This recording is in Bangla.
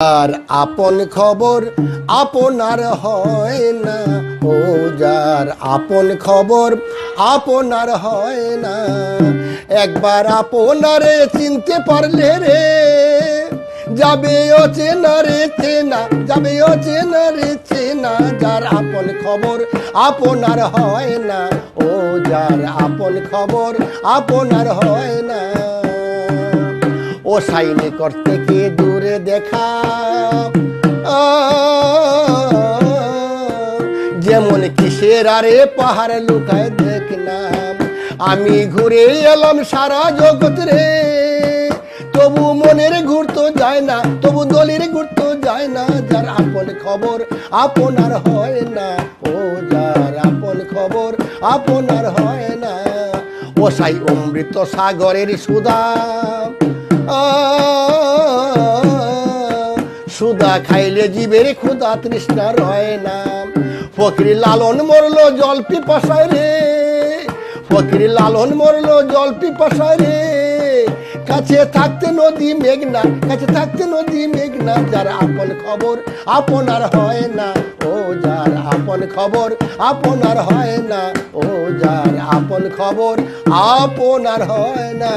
আর আপন খবর আপনার হয় না, ও যার আপন খবর আপনার হয় না। একবার আপনারে চিনতে পারলে রে, যাবে ও চেনা রে চেনা, যাবে ও চেনা রে চেনা, যার আপন খবর আপনার হয় না, ও যার আপন খবর আপনার হয় না। ও সাইনি করতে কি দূরে দেখা? যেমন কিসের আরে পাহাড় লুকায় দেখলাম। আমি ঘুরে এলাম সারা জগৎ রে। তবু মনের ঘুরতো যায় না, তবু দলের ঘুরতো যায় না। যার আপন খবর আপনার হয় না, ও যার আপন খবর আপনার হয় না। ও সাই অমৃত সাগরের সুদা। সুদা খাইলে জীবের ক্ষুদা তৃষ্ণা রয় না। ফকির লালন মরলো জল পিপাসায় রে। ফকির লালন মরলো জল পিপাসায় রে। কাছে থাকতে নদী মেঘনা, কাছে থাকতে নদী মেঘনা, যার আপন খবর আপনার হয় না। ও যার আপন খবর আপনার হয় না। ও যার আপন খবর আপনার হয় না।